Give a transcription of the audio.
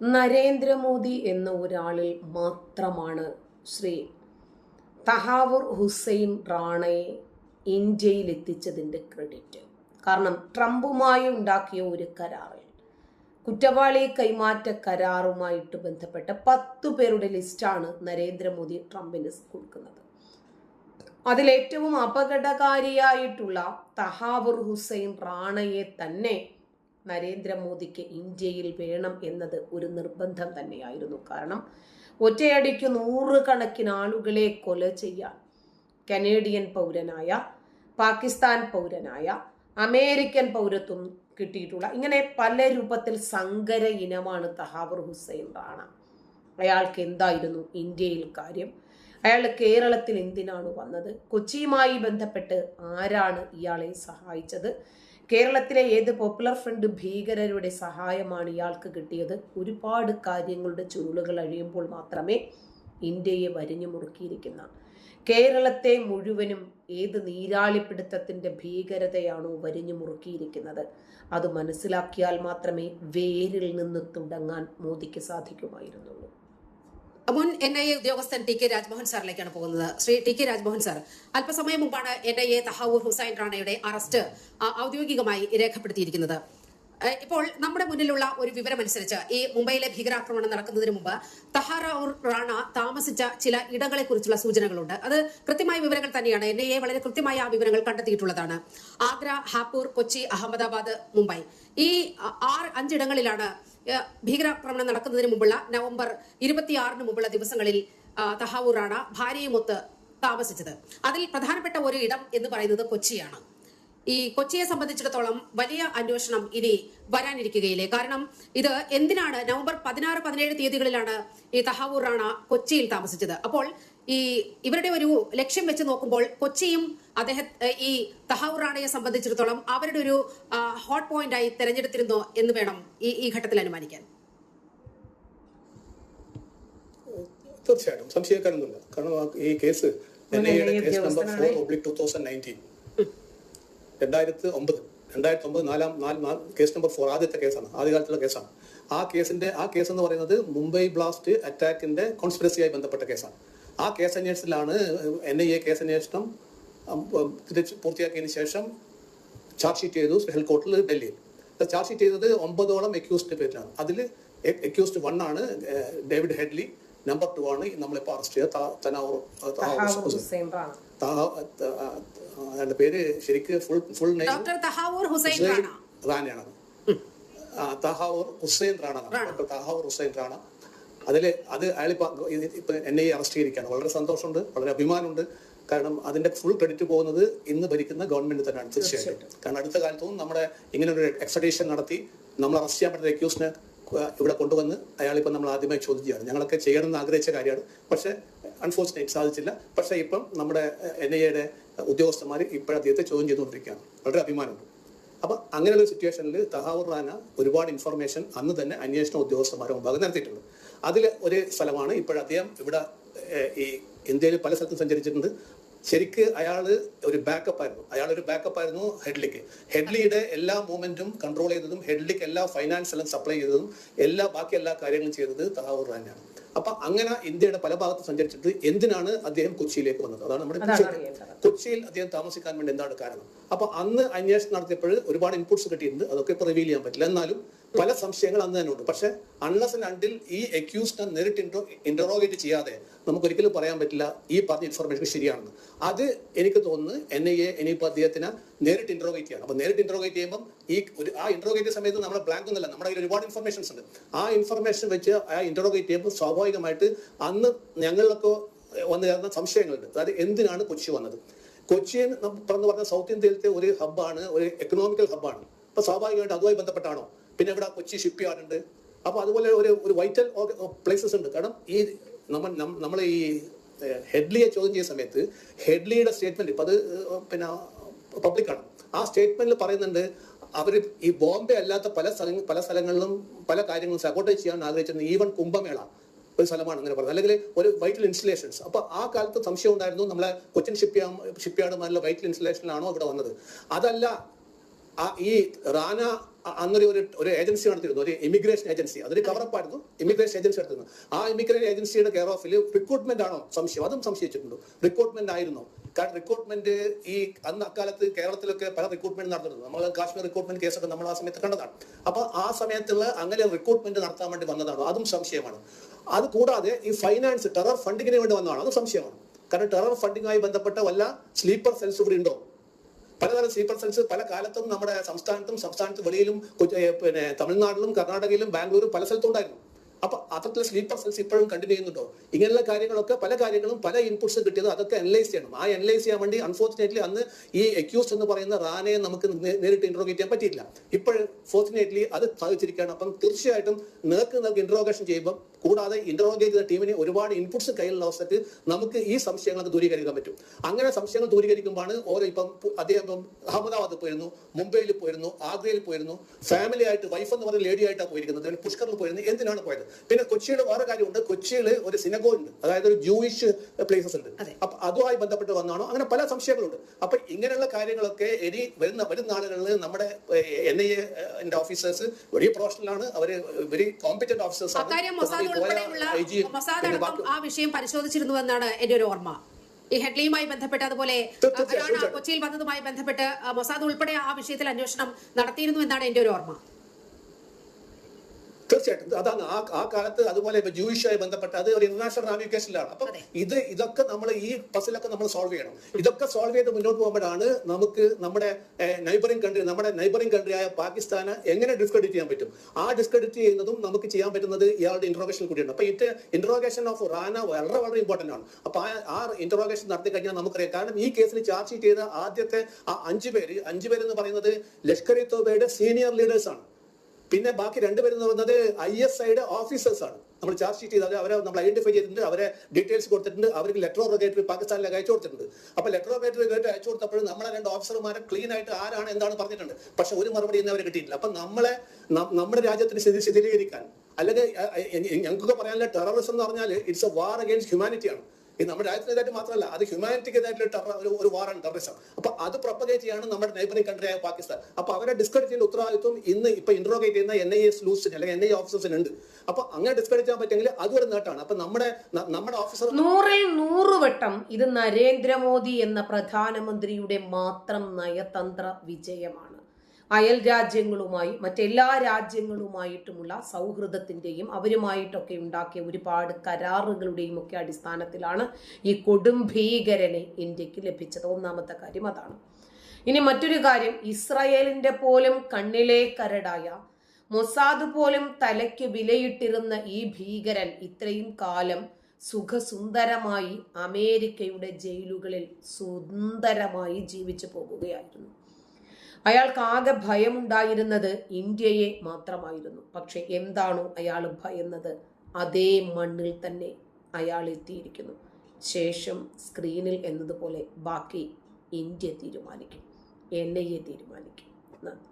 നരേന്ദ്രമോദി എന്ന ഒരാളിൽ മാത്രമാണ് ശ്രീ തഹാവുർ ഹുസൈൻ റാണയെ ഇന്ത്യയിൽ എത്തിച്ചതിന്റെ ക്രെഡിറ്റ്. കാരണം ട്രംപുമായി ഉണ്ടാക്കിയ ഒരു കരാറിൽ കുറ്റവാളി കൈമാറ്റ കരാറുമായിട്ട് ബന്ധപ്പെട്ട പത്ത് പേരുടെ ലിസ്റ്റാണ് നരേന്ദ്രമോദി ട്രംപിന് കൊടുക്കുന്നത്. അതിലേറ്റവും അപകടകാരിയായിട്ടുള്ള തഹാവുർ ഹുസൈൻ റാണയെ തന്നെ നരേന്ദ്രമോദിക്ക് ഇന്ത്യയിൽ വേണം എന്നത് ഒരു നിർബന്ധം തന്നെയായിരുന്നു. കാരണം ഒറ്റയടിക്ക് നൂറുകണക്കിന് ആളുകളെ കൊല ചെയ്യാൻ കനേഡിയൻ പൗരനായ പാകിസ്ഥാൻ പൗരനായ അമേരിക്കൻ പൗരത്വം കിട്ടിയിട്ടുള്ള ഇങ്ങനെ പല രൂപത്തിൽ സങ്കര ഇനമാണ് തഹാവർ ഹുസൈൻ റാണ. അയാൾക്ക് എന്തായിരുന്നു ഇന്ത്യയിൽ കാര്യം? അയാൾ കേരളത്തിൽ എന്തിനാണ് വന്നത്? കൊച്ചിയുമായി ബന്ധപ്പെട്ട് ആരാണ് ഇയാളെ സഹായിച്ചത്? കേരളത്തിലെ ഏത് പോപ്പുലർ ഫ്രണ്ട് ഭീകരരുടെ സഹായമാണ് ഇയാൾക്ക് കിട്ടിയത്? ഒരുപാട് കാര്യങ്ങളുടെ ചുരുളുകൾ അഴിയുമ്പോൾ മാത്രമേ ഇന്ത്യയെ വരിഞ്ഞു മുറുക്കിയിരിക്കുന്ന. കേരളത്തെ മുഴുവനും ഏത് നീരാളിപ്പിടുത്തത്തിന്റെ ഭീകരതയാണോ വരിഞ്ഞു മുറുക്കിയിരിക്കുന്നത്? അത് മനസ്സിലാക്കിയാൽ മാത്രമേ വേരിൽ നിന്ന് തുടങ്ങാൻ മോദിക്ക് സാധിക്കുമായിരുന്നുള്ളൂ. മുൻ എൻ ഐ എ ഉദ്യോഗസ്ഥൻ ടി കെ രാജ്മോഹൻ സാറിലേക്കാണ് പോകുന്നത്. Shri T K Rajmohan sir അല്പസമയം മുമ്പാണ് N I A Tahawwur Hussain റാണയുടെ arrest ഔദ്യോഗികമായി രേഖപ്പെടുത്തിയിരിക്കുന്നത്. ഇപ്പോൾ നമ്മുടെ മുന്നിലുള്ള ഒരു വിവരമനുസരിച്ച് ഈ മുംബൈയിലെ ഭീകരാക്രമണം നടക്കുന്നതിന് മുമ്പ് തഹാറൂർ റാണ താമസിച്ച ചില ഇടങ്ങളെ കുറിച്ചുള്ള സൂചനകളുണ്ട്. അത് കൃത്യമായ വിവരങ്ങൾ തന്നെയാണ്. എൻ ഐ എ വളരെ കൃത്യമായ ആ വിവരങ്ങൾ കണ്ടെത്തിയിട്ടുള്ളതാണ്. ആഗ്ര ഹാപ്പൂർ കൊച്ചി അഹമ്മദാബാദ് മുംബൈ. ഈ ആറ് അഞ്ചിടങ്ങളിലാണ് ഭീകരാക്രമണം നടക്കുന്നതിന് മുമ്പുള്ള നവംബർ ഇരുപത്തിയാറിന് മുമ്പുള്ള ദിവസങ്ങളിൽ തഹാവൂറാണ് ഭാര്യയുമൊത്ത് താമസിച്ചത്. അതിൽ പ്രധാനപ്പെട്ട ഒരു ഇടം എന്ന് പറയുന്നത് കൊച്ചിയാണ്. ഈ കൊച്ചിയെ സംബന്ധിച്ചിടത്തോളം വലിയ അന്വേഷണം ഇനി വരാനിരിക്കുകയില്ലേ? കാരണം ഇത് എന്തിനാണ് നവംബർ പതിനാറ് പതിനേഴ് തീയതികളിലാണ് ഈ തഹാവൂർ റാണ കൊച്ചിയിൽ താമസിച്ചത്. അപ്പോൾ ഈ ഇവരുടെ ഒരു ലക്ഷ്യം വെച്ച് നോക്കുമ്പോൾ കൊച്ചിയും അദ്ദേഹം ഈ തഹാവൂർ റാണയെ സംബന്ധിച്ചിടത്തോളം അവരുടെ ഒരു ഹോട്ട് പോയിന്റ് ആയി തെരഞ്ഞെടുത്തിരുന്നോ എന്ന് വേണം ഈ ഈ ഘട്ടത്തിൽ അനുമാനിക്കാൻ. തീർച്ചയായിട്ടും. സംശയക്കാരൊന്നുമില്ല. കാരണം ഈ കേസ് കേസ് നമ്പർ ഫോർ ഉദ്യോഗസ്ഥനാണ്. ഒബ്ലിക് ടൂ തൗസൻഡ് നയന്റീൻ രണ്ടായിരത്തി ഒമ്പത്. രണ്ടായിരത്തി ഒമ്പത് നാല് നാല് കേസ് നമ്പർ ഫോർ ആദ്യത്തെ കേസാണ് ആദ്യകാലത്തുള്ള കേസാണ് ആ കേസിന്റെ ആ കേസ് എന്ന് പറയുന്നത് മുംബൈ ബ്ലാസ്റ്റ് അറ്റാക്കിന്റെ കോൺസ്പിറസിയായി ബന്ധപ്പെട്ട കേസാണ് ആ കേസ് അന്വേഷണത്തിലാണ് എൻ ഐ എ കേസ് അന്വേഷണം തിരിച്ച് പൂർത്തിയാക്കിയതിന് ശേഷം ചാർജ് ഷീറ്റ് ചെയ്തു സ്പെഷ്യൽ കോർട്ടിൽ ഡൽഹിയിൽ ചാർജ് ഷീറ്റ് ചെയ്തത് ഒമ്പതോളം എക്യൂസ്ഡ് പേരിലാണ് അതിൽ എക്യൂസ്ഡ് വൺ ആണ് ഡേവിഡ് ഹെഡ്ലി നമ്പർ ടു ആണ് നമ്മളിപ്പോൾ അറസ്റ്റ് ചെയ്ത തനാവൂർ അയാളുടെ പേര് ശരിക്ക് full full name Tahawwur Hussain Rana. റാണയാണ് ആ, തഹാവൂർ ഹുസൈൻ റാണ. എന്നാണ്. ഡോക്ടർ തഹാവൂർ ഹുസൈൻ റാണ. അതിൽ അത് അയാളിപ്പോൾ ഇപ്പം ഇപ്പൊ എന്നെ അറസ്റ്റ് ചെയ്തിരിക്കുകയാണ് വളരെ സന്തോഷമുണ്ട് വളരെ അഭിമാനമുണ്ട്. കാരണം അതിന്റെ ഫുൾ ക്രെഡിറ്റ് പോകുന്നത് ഇന്ന് ഭരിക്കുന്ന ഗവൺമെന്റ് തന്നെയാണ് തീർച്ചയായിട്ടും. കാരണം അടുത്ത കാലത്തൊന്നും നമ്മുടെ ഇങ്ങനെ ഒരു എക്സഡീഷൻ നടത്തി നമ്മൾ അറസ്റ്റ് ചെയ്യാൻ പറ്റുന്ന അക്യൂസിനെ ഇവിടെ കൊണ്ടുവന്ന് അയാളിപ്പോൾ നമ്മൾ ആദ്യമായി ചോദ്യം ചെയ്യാണ് ഞങ്ങളൊക്കെ ചെയ്യണമെന്ന് ആഗ്രഹിച്ച കാര്യമാണ്. പക്ഷേ അൺഫോർച്ചുനേറ്റ് സാധിച്ചില്ല. പക്ഷേ ഇപ്പം നമ്മുടെ എൻ ഐ എയുടെ ഉദ്യോഗസ്ഥന്മാർ ഇപ്പോഴത്തെ ചോദ്യം ചെയ്തുകൊണ്ടിരിക്കുകയാണ്. വളരെ അഭിമാനമുണ്ട്. അപ്പൊ അങ്ങനെയുള്ള സിറ്റുവേഷനിൽ തഹാവൂർ റാന ഒരുപാട് ഇൻഫർമേഷൻ അന്ന് തന്നെ അന്വേഷണ ഉദ്യോഗസ്ഥന്മാരെ മുമ്പാകെ നടത്തിയിട്ടുണ്ട്. അതിൽ ഒരു സ്ഥലമാണ് ഇപ്പോഴദ്ദേഹം ഇവിടെ ഈ ഇന്ത്യയിൽ പല സ്ഥലത്തും സഞ്ചരിച്ചിട്ടുണ്ട്. ശരിക്ക് അയാൾ ഒരു ബാക്കപ്പ് ആയിരുന്നു. അയാൾ ഒരു ബാക്കപ്പ് ആയിരുന്നു ഹെഡ്ലിക്ക്. ഹെഡ്ലിയുടെ എല്ലാ മൂവ്മെന്റും കൺട്രോൾ ചെയ്തതും ഹെഡ്ലിക്ക് എല്ലാ ഫൈനാൻസ് എല്ലാം സപ്ലൈ ചെയ്തതും എല്ലാ ബാക്കി എല്ലാ കാര്യങ്ങളും ചെയ്തത് തഹാവൂർ റാനയാണ്. അപ്പൊ അങ്ങനെ ഇന്ത്യയുടെ പല ഭാഗത്ത് സഞ്ചരിച്ചിട്ട് എന്തിനാണ് അദ്ദേഹം കൊച്ചിയിലേക്ക് വന്നത്? അതാണ് നമ്മുടെ. കൊച്ചിയിൽ അദ്ദേഹം താമസിക്കാൻ വേണ്ടി എന്താണ് കാരണം? അപ്പൊ അന്ന് അന്വേഷണം നടത്തിയപ്പോൾ ഒരുപാട് ഇൻപുട്സ് കിട്ടിയിട്ടുണ്ട്. അതൊക്കെ ഇപ്പൊ റിവീൽ ചെയ്യാൻ പറ്റില്ല. എന്നാലും പല സംശയങ്ങൾ അന്ന് തന്നെ ഉണ്ട്. പക്ഷെ അൺലസ് ആൻഡ് അണ്ടിൽ ഈ അക്യൂസ്ഡ് നേരിട്ട് ഇൻട്രോ ഇന്ററോഗേറ്റ് ചെയ്യാതെ നമുക്ക് ഒരിക്കലും പറയാൻ പറ്റില്ല ഈ പറഞ്ഞ ഇൻഫർമേഷൻ ശരിയാണെന്ന്. അത് എനിക്ക് തോന്നുന്നു എൻ ഐ എ ഇനിയിപ്പോൾ അദ്ദേഹത്തിനെ നേരിട്ട് ഇൻട്രോഗേറ്റ് ചെയ്യണം. അപ്പോൾ നേരിട്ട് ഇൻട്രോഗേറ്റ് ചെയ്യുമ്പോൾ ഈ ഒരു ആ ഇന്ററോഗേറ്റ് സമയത്ത് നമ്മുടെ ബ്ലാങ്ക് ഒന്നുമല്ല. നമ്മുടെ കയ്യിൽ ഒരുപാട് ഇൻഫർമേഷൻസ് ഉണ്ട്. ആ ഇൻഫർമേഷൻ വെച്ച് ആ ഇൻട്രോഗേറ്റ് ചെയ്യുമ്പോൾ സ്വാഭാവികമായിട്ട് അന്ന് ഞങ്ങളിലൊക്കെ വന്നു ചേർന്ന സംശയങ്ങളുണ്ട്. അതായത് എന്തിനാണ് കൊച്ചി വന്നത്? കൊച്ചി പറഞ്ഞു പറഞ്ഞ സൗത്ത് ഇന്ത്യയിലത്തെ ഒരു ഹബ്ബാണ് ഒരു എക്കണോമിക്കൽ ഹബ്ബാണ് അപ്പൊ സ്വാഭാവികമായിട്ട് അതുമായി ബന്ധപ്പെട്ടാണോ? പിന്നെ ഇവിടെ കൊച്ചി ഷിപ്പ് യാർഡ് ഉണ്ട് അപ്പൊ അതുപോലെ ഒരു ഒരു വൈറ്റൽ പ്ലേസസ് ഉണ്ട്. കാരണം ഈ നമ്മൾ നമ്മൾ ഈ ഹെഡ്ലിയെ ചോദ്യം ചെയ്യുന്ന സമയത്ത് ഹെഡ്ലിയുടെ സ്റ്റേറ്റ്മെന്റ് ഇപ്പൊ അത് പിന്നെ പബ്ലിക്കാണ് ആ സ്റ്റേറ്റ്മെന്റിൽ പറയുന്നുണ്ട് അവർ ഈ ബോംബെ അല്ലാത്ത പല സ്ഥല പല സ്ഥലങ്ങളിലും പല കാര്യങ്ങളും സപ്പോർട്ട് ചെയ്യാൻ ആഗ്രഹിച്ചിരുന്നു ഈവൻ കുംഭമേള ഒരു സ്ഥലമാണ് അങ്ങനെ പറയുന്നത്. അല്ലെങ്കിൽ ഒരു വൈറ്റൽ ഇൻസ്റ്റലേഷൻസ് അപ്പോൾ ആ കാലത്ത് സംശയം ഉണ്ടായിരുന്നു നമ്മളെ കൊച്ചിൻ ഷിപ്പ് ഷിപ്പ് യാർഡുമാരിലെ വൈറ്റൽ ഇൻസ്റ്റലേഷനിലാണോ ഇവിടെ വന്നത്? അതല്ല ഈ റാന അന്നൊരു ഒരു ഒരു ഏജൻസി നടത്തിയിരുന്നു. ഒരു ഇമിഗ്രേഷൻ ഏജൻസി അതൊരു കവറപ്പായിരുന്നു ഇമിഗ്രേഷൻ ഏജൻസി നടത്തുന്നു ആ ഇമിഗ്രേഷൻ ഏജൻസിയുടെ കെയർ ഓഫിൽ റിക്രൂട്ട്മെന്റ് ആണോ? സംശയം. അതും സംശയിച്ചിട്ടുണ്ട്. റിക്രൂട്ട്മെന്റ് ആയിരുന്നു. കാരണം റിക്രൂട്ട്മെന്റ് ഈ അന്ന് അക്കാലത്ത് കേരളത്തിലൊക്കെ പല റിക്രൂട്ട്മെന്റ് നടന്നിട്ടുണ്ട് നമ്മൾ കാശ്മീർ റിക്രൂട്ട്മെന്റ് കേസൊക്കെ നമ്മൾ ആ സമയത്ത് കണ്ടതാണ്. അപ്പൊ ആ സമയത്തുള്ള അങ്ങനെ റിക്രൂട്ട്മെന്റ് നടത്താൻ വേണ്ടി വന്നതാണോ? അതും സംശയമാണ്. അത് കൂടാതെ ഈ ഫൈനാൻസ് ടെറർ ഫണ്ടിങ്ങിന് വേണ്ടി വന്നതാണോ? അതും സംശയമാണ്. കാരണം ടെറർ ഫണ്ടിങ്ങുമായി ബന്ധപ്പെട്ട വല്ല സ്ലീപ്പർ സെൽസ് ഇവിടെ ഉണ്ടോ? പലതരം സ്ലീപ്പർ സെൽസ് പല കാലത്തും നമ്മുടെ സംസ്ഥാനത്തും സംസ്ഥാനത്ത് വെളിയിലും പിന്നെ തമിഴ്നാട്ടിലും കർണാടകയിലും ബാംഗ്ലൂരും പല സ്ഥലത്തും ഉണ്ടായിരുന്നു. അപ്പൊ അത്തരത്തിലെ സ്ലീപ്പർ സെൽസ് ഇപ്പോഴും കണ്ടിന്യൂ ചെയ്യുന്നുണ്ടോ? ഇങ്ങനെയുള്ള കാര്യങ്ങളൊക്കെ പല കാര്യങ്ങളും പല ഇൻപുട്സും കിട്ടിയത് അതൊക്കെ അനലൈസ് ചെയ്യണം. ആ അനലൈസ് ചെയ്യാൻ വേണ്ടി അൺഫോർച്ചുനേറ്റ്ലി അന്ന് ഈ എക്യൂസ് എന്ന് പറയുന്ന റാനയെ നമുക്ക് നേരിട്ട് ഇൻട്രോഗേറ്റ് ചെയ്യാൻ പറ്റിയില്ല. ഇപ്പോൾ ഫോർച്ചുനേറ്റ്ലി അത് സാധിച്ചിരിക്കുകയാണ്. അപ്പം തീർച്ചയായിട്ടും നേർക്ക് നേർക്ക് ഇൻട്രോഗേഷൻ ചെയ്യുമ്പോൾ കൂടാതെ ഇന്ററോഗേറ്റ് ചെയ്ത ടീമിന് ഒരുപാട് ഇൻപുട്സ് കയ്യിലുള്ള അവസരത്തിൽ നമുക്ക് ഈ സംശയങ്ങളൊക്കെ ദൂരീകരിക്കാൻ പറ്റും. അങ്ങനെ സംശയങ്ങൾ ദൂരീകരിക്കുമ്പോഴാണ് ഓരോ ഇപ്പം അദ്ദേഹം ഇപ്പം അഹമ്മദാബാദ് പോയിരുന്നു മുംബൈയിൽ പോയിരുന്നു ആഗ്രയിൽ പോയിരുന്നു ഫാമിലി ആയിട്ട് വൈഫ് എന്ന് പറയുന്ന ലേഡി ആയിട്ടാണ് പോയിരിക്കുന്നത് പുഷ്കറിൽ പോയിരുന്നു എന്തിനാണ് പോയത്? പിന്നെ കൊച്ചിയിൽ വേറെ കാര്യമുണ്ട് കൊച്ചിയിൽ ഒരു സിനഗോ ഉണ്ട് അതായത് ഒരു ജൂയിഷ് പ്ലേസസ് ഉണ്ട്. അപ്പൊ അതുമായി ബന്ധപ്പെട്ട് വന്നാണോ അങ്ങനെ പല സംശയങ്ങളുണ്ട്. അപ്പൊ ഇങ്ങനെയുള്ള കാര്യങ്ങളൊക്കെ ഇനി വരുന്ന വരുന്ന ആളുകളിൽ നമ്മുടെ എൻ ഐ എന്റെ ഓഫീസേഴ്സ് വലിയ പ്രൊഫഷണലാണ് അവർ വെരി കോമ്പറ്റന്റ് ഓഫീസേഴ്സ് മൊസാദ് ഉൾപ്പെടെയുള്ള മൊസാദ് അടക്കം ആ വിഷയം പരിശോധിച്ചിരുന്നുവെന്നാണ് എന്റെ ഒരു ഓർമ്മ ഈ ഹെഡ്ലിയുമായി ബന്ധപ്പെട്ട് അതുപോലെ. കൊച്ചിയിൽ വന്നതുമായി ബന്ധപ്പെട്ട് മൊസാദ് ഉൾപ്പെടെ ആ വിഷയത്തിൽ അന്വേഷണം നടത്തിയിരുന്നു എന്നാണ് എന്റെ ഒരു ഓർമ്മ തീർച്ചയായിട്ടും. അതാണ് ആ ആ കാലത്ത് അതുപോലെ ഇപ്പൊ ജൂയിഷുമായി ബന്ധപ്പെട്ട അത് ഒരു ഇന്റർനാഷണൽ നാവിഗേഷനിലാണ് അപ്പൊ ഇത് ഇതൊക്കെ നമ്മൾ ഈ പസിലൊക്കെ നമ്മൾ സോൾവ് ചെയ്യണം. ഇതൊക്കെ സോൾവ് ചെയ്ത് മുന്നോട്ട് പോകുമ്പോഴാണ് നമുക്ക് നമ്മുടെ നൈബറിംഗ് കൺട്രി നമ്മുടെ നൈബറിംഗ് കൺട്രിയായ പാകിസ്ഥാനെ എങ്ങനെ ഡിസ്ക്രെഡിറ്റ് ചെയ്യാൻ പറ്റും? ആ ഡിസ്ക്രെഡിറ്റ് ചെയ്യുന്നതും നമുക്ക് ചെയ്യാൻ പറ്റുന്നത് ഇയാളുടെ ഇന്ററോഗേഷൻ കൂടിയാണ്. അപ്പൊ ഇത് ഇന്ററോഗേഷൻ ഓഫ് റാന വളരെ വളരെ ഇമ്പോർട്ടന്റ് ആണ്. അപ്പൊ ആ ഇന്ററോഗേഷൻ നടത്തി കഴിഞ്ഞാൽ നമുക്കറിയാം. കാരണം ഈ കേസിൽ ചാർജ് ഷീറ്റ് ചെയ്ത ആദ്യത്തെ ആ അഞ്ചു പേര് അഞ്ചു പേര് എന്ന് പറയുന്നത് ലഷ്കർ ഇ തോബയുടെ സീനിയർ ലീഡേഴ്സ് ആണ്. പിന്നെ ബാക്കി രണ്ടുപേരെന്ന് പറയുന്നത് ഐ എസ് ഐയുടെ ഓഫീസേഴ്സ് ആണ്. നമ്മൾ ചാർജ് ഷീറ്റ് ചെയ്താൽ അവരെ നമ്മൾ ഐഡന്റിഫൈ ചെയ്തിട്ടുണ്ട്. അവരെ ഡീറ്റെയിൽസ് കൊടുത്തിട്ടുണ്ട്. അവർക്ക് ലെറ്റർ ഓഫ് റെഗേറ്ററി പാകിസ്ഥാനിലേക്ക് അയച്ചു കൊടുത്തിട്ടുണ്ട്. അപ്പൊ ലെറ്റർ ഓഫ് റെഗേറ്ററി അയച്ചു കൊടുത്തപ്പോൾ നമ്മളെ രണ്ട് ഓഫീസർമാരെ ക്ലീൻ ആയിട്ട് ആരാണ് എന്താണ് പറഞ്ഞിട്ടുണ്ട്. പക്ഷെ ഒരു മറുപടി ഇന്ന് കിട്ടിയില്ല കിട്ടിയിട്ടില്ല. അപ്പൊ നമ്മളെ നമ്മുടെ രാജ്യത്തിന് സ്ഥിതി സ്ഥിരീകരിക്കാൻ അല്ലെങ്കിൽ ഞങ്ങൾക്കൊക്കെ പറയാനുള്ള ടെററിസം എന്ന് പറഞ്ഞാൽ it's a war against humanity ആണ്. ഇത് നമ്മുടെ രാജ്യത്തിനെതിരായിട്ട് മാത്രമല്ല അത് ഹ്യൂമാനിറ്റിക്കെതിരായിട്ടുള്ള ഒരു വാറാണ് ടെററിസം അപ്പൊ അത് പ്രൊപ്പഗേറ്റ് ചെയ്യാണ് നമ്മുടെ നൈബറിംഗ് ആയ പാകിസ്ഥാൻ. അപ്പൊ അവരെ ഡിസ്കഡ് ചെയ്യുന്ന ഉത്തരവാദിത്വം ഇന്ന് ഇപ്പൊ ഇന്ററോഗേറ്റ് ചെയ്യുന്ന എൻ ഐ എസ് ലൂസിന് അല്ലെങ്കിൽ എൻ ഐ ഓഫീസേഴ്സിന് ഉണ്ട്. അപ്പൊ അങ്ങനെ ഡിസ്കഡ് ചെയ്യാൻ പറ്റുമെങ്കിൽ അതൊരു നേട്ടമാണ്. അപ്പൊ നമ്മുടെ നമ്മുടെ ഓഫീസർ നൂറിൽ നൂറ് വട്ടം ഇത് നരേന്ദ്രമോദി എന്ന പ്രധാനമന്ത്രിയുടെ മാത്രം നയതന്ത്ര വിജയമാണ്. അയൽ രാജ്യങ്ങളുമായി മറ്റെല്ലാ രാജ്യങ്ങളുമായിട്ടുമുള്ള സൗഹൃദത്തിന്റെയും അവരുമായിട്ടൊക്കെ ഉണ്ടാക്കിയ ഒരുപാട് കരാറുകളുടെയും ഒക്കെ അടിസ്ഥാനത്തിലാണ് ഈ കൊടും ഭീകരനെ ഇന്ത്യയ്ക്ക് ലഭിച്ചത്. ഒന്നാമത്തെ കാര്യം അതാണ്. ഇനി മറ്റൊരു കാര്യം ഇസ്രായേലിന്റെ പോലും കണ്ണിലെ കരടായ മൊസാദ് പോലും തലയ്ക്ക് വിലയിട്ടിരുന്ന ഈ ഭീകരൻ ഇത്രയും കാലം സുഖസുന്ദരമായി അമേരിക്കയുടെ ജയിലുകളിൽ സുന്ദരമായി ജീവിച്ചു പോകുകയായിരുന്നു. അയാൾക്ക് ആകെ ഭയമുണ്ടായിരുന്നത് ഇന്ത്യയെ മാത്രമായിരുന്നു. പക്ഷെ എന്താണോ അയാൾ ഭയന്നത് അതേ മണ്ണിൽ തന്നെ അയാൾ എത്തിയിരിക്കുന്നു. ശേഷം സ്ക്രീനിൽ എന്നതുപോലെ ബാക്കി ഇന്ത്യ തീരുമാനിക്കും. എൻ ഐ എ തീരുമാനിക്കും. നന്ദി.